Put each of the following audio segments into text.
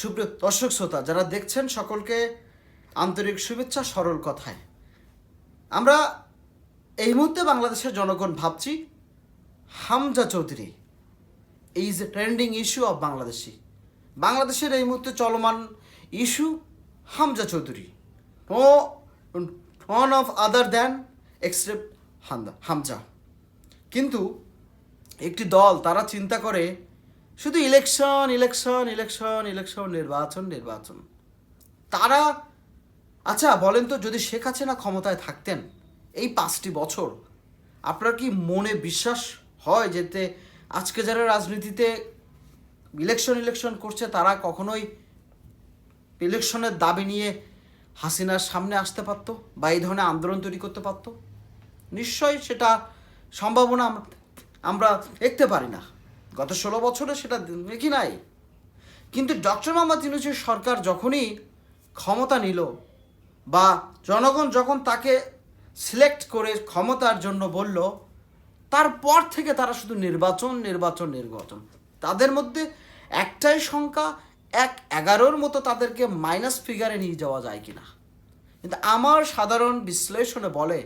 সুপ্রিয় দর্শক শ্রোতা, যারা দেখছেন, সকলকে আন্তরিক শুভেচ্ছা, সরল কথায়। আমরা এই মুহূর্তে বাংলাদেশের জনগণ ভাবছি, Hamza Chowdhury is a trending issue of Bangladeshi বাংলাদেশের এই মুহূর্তে চলমান issue Hamza Chowdhury. No none of other than except Hamza. কিন্তু একটি দল, তারা চিন্তা করে শুধু ইলেকশন ইলেকশন ইলেকশন ইলেকশন নির্বাচন নির্বাচন। তারা আচ্ছা বলেন তো যদি শেখ হাসিনা ক্ষমতায় থাকতেন, এই পাঁচটি বছর, আপনার কি মনে বিশ্বাস হয় যেতে আজকে যারা রাজনীতিতে ইলেকশন ইলেকশন করছে, তারা কখনোই ইলেকশনের দাবি নিয়ে হাসিনার সামনে আসতে পারতো বা এই ধরনের আন্দোলন তৈরি করতে পারতো? নিশ্চয়ই সেটা সম্ভাবনা আমরা দেখতে পারি না। গত ষোলো বছরে সেটা দেখি নাই। কিন্তু ডক্টর মোহাম্মদ ইউনুসের সরকার যখনই ক্ষমতা নিল বা জনগণ যখন তাকে সিলেক্ট করে ক্ষমতার জন্য বলল, তারপর থেকে তারা শুধু নির্বাচন নির্বাচন নির্বাচন। তাদের মধ্যে একটাই সংখ্যা এক এগারোর মতো তাদেরকে মাইনাস ফিগারে নিয়ে যাওয়া যায় কিনা। কিন্তু আমার সাধারণ বিশ্লেষণে বলে,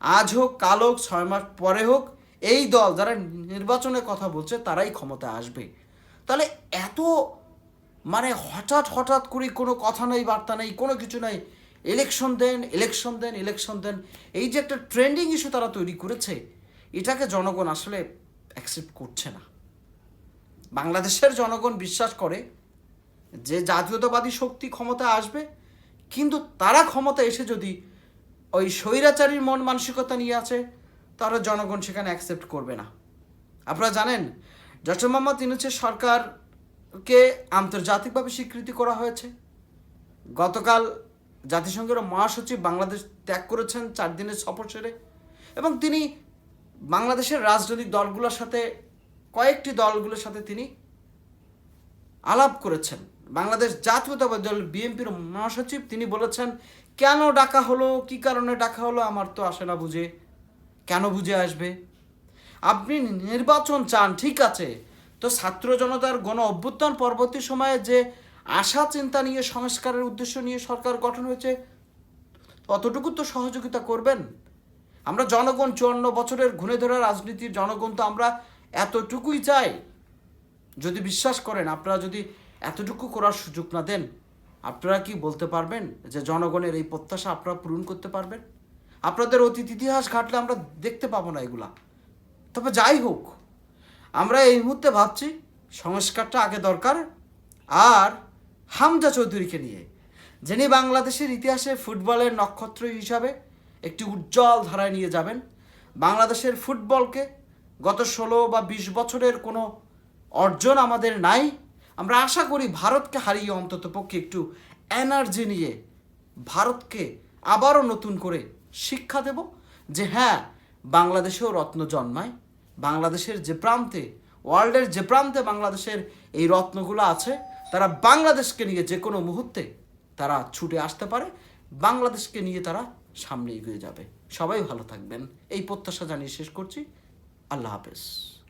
আজ হোক, কাল হোক, ছয় মাস পরে হোক এই দল যারা নির্বাচনের কথা বলছে, তারাই ক্ষমতায় আসবে। তাহলে এত মানে হঠাৎ হঠাৎ করে কোনো কথা নেই, বার্তা নেই, কোনো কিছু নেই। ইলেকশন দেন ইলেকশন দেন ইলেকশন দেন। এই যে একটা ট্রেন্ডিং ইস্যু তারা তৈরি করেছে, এটাকে জনগণ আসলে অ্যাকসেপ্ট করছে না। বাংলাদেশের জনগণ বিশ্বাস করে যে জাতীয়তাবাদী শক্তি ক্ষমতায় আসবে, কিন্তু তারা ক্ষমতা এসে যদি ওই স্বৈরাচারীর মন মানসিকতা নিয়ে আছে তারা জনগণ সেখানে অ্যাকসেপ্ট করবে না। আপনারা জানেন ডক্টর মোহাম্মদ ইউনুসের সরকারকে আন্তর্জাতিকভাবে স্বীকৃতি করা হয়েছে। গতকাল জাতিসংঘের মহাসচিব বাংলাদেশ ত্যাগ করেছেন চার দিনের সফর সেরে এবং তিনি বাংলাদেশের রাজনৈতিক দলগুলোর সাথে, কয়েকটি দলগুলোর সাথে তিনি আলাপ করেছেন। বাংলাদেশ জাতীয়তাবাদী দল বিএনপির মহাসচিব তিনি বলেছেন, কেন ডাকা হলো? কি কারণে ডাকা হলো? আমার তো আসে না বুঝে। কেন বুঝে আসবে? আপনি নির্বাচন চান, ঠিক আছে। তো ছাত্র জনতার গণ অভ্যুত্থান পরবর্তী সময়ে যে আশা, চিন্তা নিয়ে, সংস্কারের উদ্দেশ্য নিয়ে সরকার গঠন হয়েছে ততটুকু তো সহযোগিতা করবেন। আমরা জনগণ চুয়ান্ন বছরের ঘুরে ধরা রাজনীতির জনগণ তো আমরা এতটুকুই চাই। যদি বিশ্বাস করেন, আপনারা যদি এতটুকু করার সুযোগ না দেন, আপনারা কি বলতে পারবেন যে জনগণের এই প্রত্যাশা আপনারা পূরণ করতে পারবেন? আপনাদের অতীত ইতিহাস ঘাটলে আমরা দেখতে পাবো না এগুলা। তবে যাই হোক, আমরা এই মুহূর্তে ভাবছি সংস্কারটা আগে দরকার আর হামজা চৌধুরীকে নিয়ে, যিনি বাংলাদেশের ইতিহাসে ফুটবলের নক্ষত্র হিসাবে একটি উজ্জ্বল ধারায় নিয়ে যাবেন। বাংলাদেশের ফুটবলকে গত ষোলো বা বিশ বছরের কোনো অর্জন আমাদের নাই। আমরা আশা করি ভারতকে হারিয়ে অন্তত পক্ষে একটু এনার্জি নিয়ে ভারতকে আবারও নতুন করে শিক্ষা দেব যে হ্যাঁ বাংলাদেশেও রত্ন জন্মায়, বাংলাদেশের যে প্রান্তে, ওয়ার্ল্ডের যে প্রান্তে বাংলাদেশের এই রত্নগুলো আছে, তারা বাংলাদেশকে নিয়ে যে কোনো মুহূর্তে তারা ছুটে আসতে পারে, বাংলাদেশকে নিয়ে তারা সামনে এগিয়ে যাবে। সবাই ভালো থাকবেন। এই প্রত্যাশা জানিয়ে শেষ করছি। আল্লাহ হাফেজ।